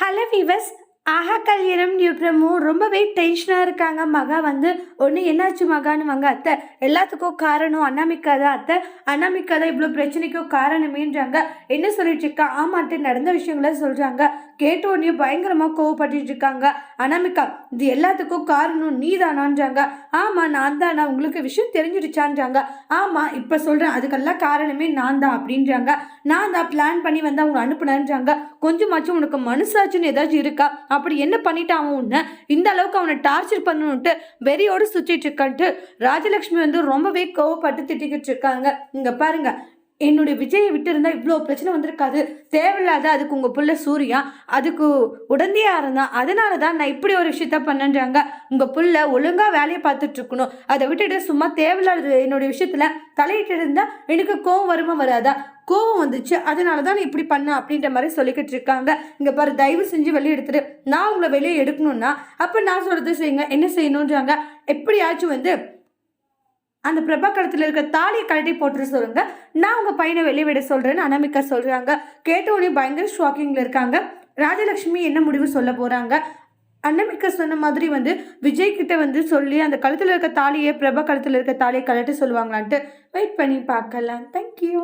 Hello viewers ஆஹா கல்யாணம் நியூப்ரமும் ரொம்பவே டென்ஷனாக இருக்காங்க. மகா வந்து ஒன்று என்னாச்சு மகான்னு வாங்க அத்தை. எல்லாத்துக்கும் காரணம் அண்ணாமிக்கா தான் அத்தை. அண்ணாமிக்கா தான் இவ்வளோ பிரச்சனைக்கும் காரணமேன்றாங்க. என்ன சொல்லிட்டு இருக்கா? ஆமாட்டு நடந்த விஷயங்கள சொல்கிறாங்க கேட்ட உடனே பயங்கரமாக கோவப்பட்டு இருக்காங்க. அனாமிகா இது எல்லாத்துக்கும் காரணம் நீ தானான்றாங்க ஆமாம் நான் தானா உங்களுக்கு விஷயம் தெரிஞ்சிடுச்சான்றாங்க. ஆமாம் இப்போ சொல்கிறேன் அதுக்கெல்லாம் காரணமே நான் தான் அப்படின்றாங்க. நான் தான் பிளான் பண்ணி வந்து அவங்க அனுப்புனேன்றாங்க. கொஞ்சமாச்சும் உனக்கு மனசாச்சுன்னு ஏதாச்சும் இருக்கா? அப்படி என்ன பண்ணிட்டான் அவன் உன்னை? இந்த அளவுக்கு அவனை டார்ச்சர் பண்ணணுன்ட்டு வெறியோடு சுற்றிட்டு இருக்கான்ட்டு ராஜலக்ஷ்மி வந்து ரொம்பவே கோவப்பட்டு திட்டிக்கிட்டு இருக்காங்க. இங்கே பாருங்கள் என்னுடைய விஜயை விட்டு இருந்தால் இவ்வளோ பிரச்சனை வந்திருக்காது. தேவையில்லாத அதுக்கு உங்கள் பிள்ளை சூர்யா அதுக்கு உடந்தையாக இருந்தான் அதனால தான் நான் இப்படி ஒரு விஷயத்த பண்ணன்றாங்க. உங்கள் பிள்ளை ஒழுங்காக வேலையை பார்த்துட்ருக்கணும். அதை விட்டுட்டு சும்மா தேவையில்லாத என்னுடைய விஷயத்தில் தலையிட்டு இருந்தால் எனக்கு கோவம் வருமா வராதா? கோவம் வந்துச்சு அதனால தான் நீ இப்படி பண்ண அப்படின்ற மாதிரி சொல்லிக்கிட்டு இருக்காங்க. இங்கே பாரு தயவு செஞ்சு வெளியே எடுத்துட்டு நான் உங்களை வெளியே எடுக்கணும்னா அப்போ நான் சொல்கிறது செய்யுங்க என்ன செய்யணுன்றாங்க எப்படியாச்சும் வந்து அந்த பிரபாகரத்தில் இருக்க தாலியை கழட்டி போட்டு சொல்லுங்க. நான் உங்கள் பையனை வெளியே விட சொல்கிறேன்னு அனாமிகா சொல்கிறாங்க கேட்ட பயங்கர ஷாக்கிங்கில் இருக்காங்க. ராஜலக்ஷ்மி என்ன முடிவு சொல்ல போகிறாங்க அன்னமிக்கா சொன்ன மாதிரி வந்து விஜய் கிட்ட வந்து சொல்லி அந்த கழுத்தில் இருக்க தாலியை பிரபா கழுத்தில் இருக்க தாலியை கழட்ட சொல்லுவாங்களான்ட்டு வெயிட் பண்ணி பார்க்கலாம். தேங்க்யூ